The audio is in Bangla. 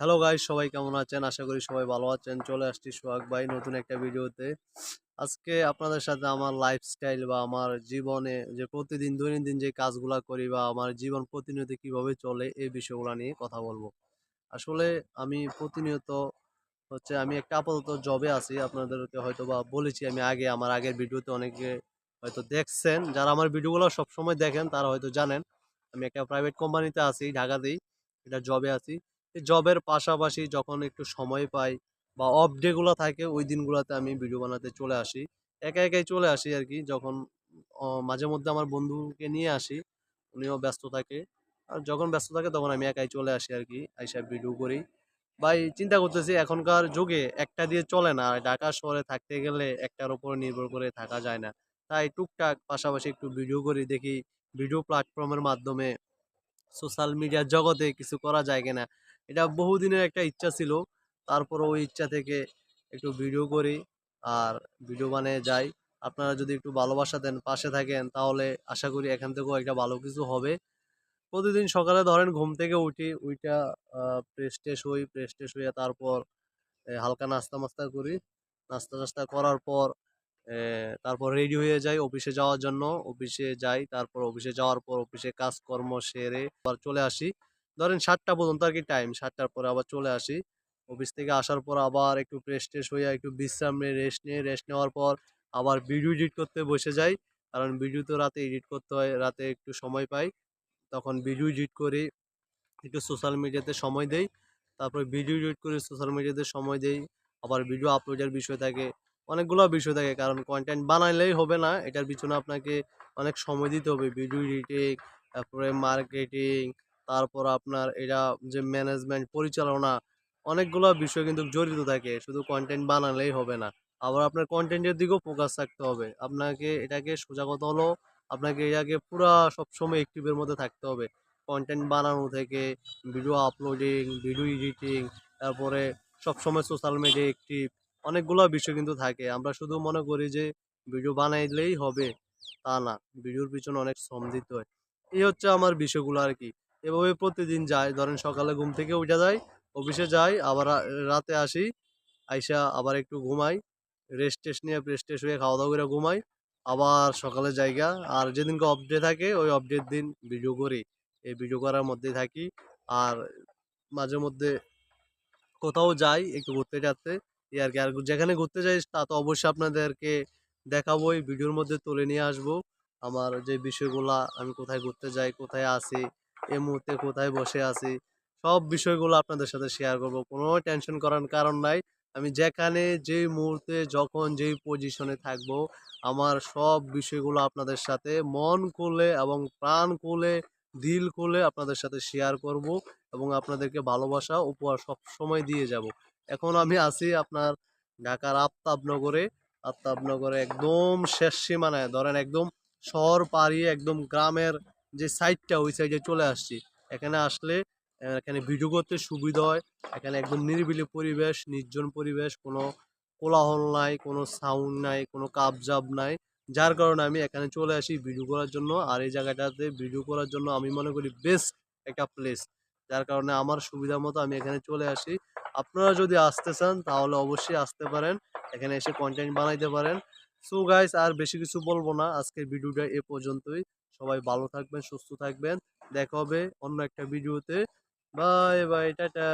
হ্যালো গাইস সবাই কেমন আছেন? আশা করি সবাই ভালো আছেন। চলে আসছি সোহাগ ভাই নতুন একটা ভিডিওতে। আজকে আপনাদের সাথে আমার লাইফস্টাইল বা আমার জীবনে যে প্রতিদিন দৈনন্দিন যে কাজগুলা করি বা আমার জীবন প্রতিনিয়ত কীভাবে চলে এই বিষয়গুলো নিয়ে কথা বলব। আসলে আমি প্রতিনিয়ত হচ্ছে আমি একটা আপাতত জবে আছি। আপনাদেরকে হয়তো বা বলেছি আমি আগে, আমার আগের ভিডিওতে অনেকে হয়তো দেখছেন। যারা আমার ভিডিওগুলো সবসময় দেখেন, তারা হয়তো জানেন। আমি একটা প্রাইভেট কোম্পানিতে আছি, ঢাকাতেই। এটা জবে আছি। জবের পাশাপাশি যখন একটু সময় পাই বা অফ ডেগুলো থাকে, ওই দিনগুলোতে আমি ভিডিও বানাতে চলে আসি। একা একাই চলে আসি আর কি, যখন মাঝে মধ্যে আমার বন্ধুকে নিয়ে আসি, উনিও ব্যস্ত থাকে। আর যখন ব্যস্ত থাকে তখন আমি একাই চলে আসি আর কি, আইসা ভিডিও করি। ভাই, চিন্তা করতেছি এখনকার যুগে একটা দিয়ে চলে না, ঢাকা শহরে থাকতে গেলে একটার উপর নির্ভর করে থাকা যায় না। তাই টুকটাক পাশাপাশি একটু ভিডিও করি, দেখি ভিডিও প্ল্যাটফর্মের মাধ্যমে সোশ্যাল মিডিয়ার জগতে কিছু করা যায় কিনা। এটা বহুদিনের একটা ইচ্ছা ছিল। তারপর ওই ইচ্ছা থেকে একটু ভিডিও করি। আর ভিডিও বানিয়ে যাই। আপনারা যদি একটু ভালোবাসা দেন, পাশে থাকেন, তাহলে আশা করি এখান থেকেও একটা ভালো কিছু হবে। প্রতিদিন সকালে ধরেন ঘুম থেকে উঠি, উইটা ফ্রেশ ট্রেশ হই ফ্রেশ ট্রেশ হইয়া তারপর হালকা নাস্তা মাস্তা করি। নাস্তা টাস্তা করার পর তারপর রেডি হয়ে যাই অফিসে যাওয়ার জন্য। অফিসে যাই, তারপর অফিসে যাওয়ার পর অফিসে কাজকর্ম সেরে আবার চলে আসি। ধরেন সাতটা পর্যন্ত আর কি টাইম সাতটার পরে আবার চলে আসি। অফিস থেকে আসার পর আবার একটু ফ্রেশ ট্রেশ হয়ে একটু বিশ্রাম নিয়ে রেস্ট নিয়ে রেস্ট নেওয়ার পর আবার ভিডিও এডিট করতে বসে যাই। কারণ ভিডিও তো রাতে এডিট করতে হয়, রাতে একটু সময় পাই। তখন ভিডিও এডিট করি, একটু সোশ্যাল মিডিয়াতে সময় দেই। তারপর ভিডিও এডিট করে সোশ্যাল মিডিয়াতে সময় দেই। আবার ভিডিও আপলোডের বিষয় থাকে, অনেকগুলো বিষয় থাকে। কারণ কন্টেন্ট বানাইলেই হবে না, এটার পিছনে আপনাকে অনেক সময় দিতে হবে। ভিডিও এডিটিং তারপরে মার্কেটিং তারপর আপনার এটা যে ম্যানেজমেন্ট পরিচালনা, অনেকগুলো বিষয় কিন্তু জড়িত থাকে। শুধু কন্টেন্ট বানালেই হবে না। আবার আপনার কন্টেন্টের দিকেও ফোকাস থাকতে হবে। আপনাকে এটাকে সোজা কথা হলো, আপনাকে এটাকে পুরা সবসময় অ্যাক্টিভের মধ্যে থাকতে হবে। কন্টেন্ট বানানো থেকে ভিডিও আপলোডিং ভিডিও এডিটিং তারপরে সবসময় সোশ্যাল মিডিয়া অ্যাক্টিভ অনেকগুলো বিষয় কিন্তু থাকে। আমরা শুধু মনে করি যে ভিডিও বানাইলেই হবে, তা না। ভিডিওর পিছনে অনেক শ্রম দিতে হয়। এই হচ্ছে আমার বিষয়গুলো আর কি। এভাবে প্রতিদিন যাই। ধরেন সকালে ঘুম থেকে উঠে যাই, অফিসে যাই, আবার রাতে আসি, আইসা আবার একটু ঘুমাই রেস্ট টেস্ট নিয়ে ফ্রেশ ট্রেশ হয়ে খাওয়া দাওয়া করে ঘুমাই, আবার সকালে জায়গা। আর যেদিনকে অফ ডে থাকে, ওই অফ দিন ভিডিও করি। এই ভিডিও করার মধ্যে থাকি। আর মাঝে মধ্যে কোথাও যাই, একটু ঘুরতে যাতে। এই আর কি। আর যেখানে ঘুরতে যাই, তা তো অবশ্যই আপনাদেরকে দেখাবোই ভিডিওর মধ্যে তুলে নিয়ে আসব। আমার যে বিষয়গুলা, আমি কোথায় ঘুরতে যাই, কোথায় আছি এই মুহূর্তে কোথায় বসে আছি, সব বিষয়গুলো আপনাদের সাথে শেয়ার করব। কোনো টেনশন করার কারণ নাই। আমি যেখানে যেই মুহূর্তে, যখন যেই পজিশনে থাকব, আমার সব বিষয়গুলো আপনাদের সাথে মন খুলে এবং প্রাণ খুলে, দিল খুলে আপনাদের সাথে শেয়ার করব এবং আপনাদেরকে ভালোবাসা, উপহার সব সময় দিয়ে যাব। এখন আমি আছি আপনার ঢাকার আফতাবনগরে। আফতাবনগরে একদম শেষ সীমানায়। ধরেন একদম শহর পাড়িয়ে একদম গ্রামের যে সাইডটা ওই সাইডে চলে আসছি। এখানে আসলে এখানে ভিডিও করতে সুবিধা হয়। এখানে একদম নিরিবিলি পরিবেশ, নির্জন পরিবেশ, কোনো কোলাহল নাই, কোনো সাউন্ড নাই, কোনো কাবজাব নাই। যার কারণে আমি এখানে চলে আসি ভিডিও করার জন্য। আর এই জায়গাটাতে ভিডিও করার জন্য আমি মনে করি বেস্ট একটা প্লেস যার কারণে আমার সুবিধা মতো আমি এখানে চলে আসি। আপনারা যদি আসতে চান, তাহলে অবশ্যই আসতে পারেন। এখানে এসে কন্টেন্ট বানাইতে পারেন। সো গাইস আর বেশি কিছু বলব না। আজকের ভিডিওটা এ পর্যন্তই। সবাই ভালো থাকবেন, সুস্থ থাকবেন। দেখা হবে অন্য একটা ভিডিওতে। Bye bye tata.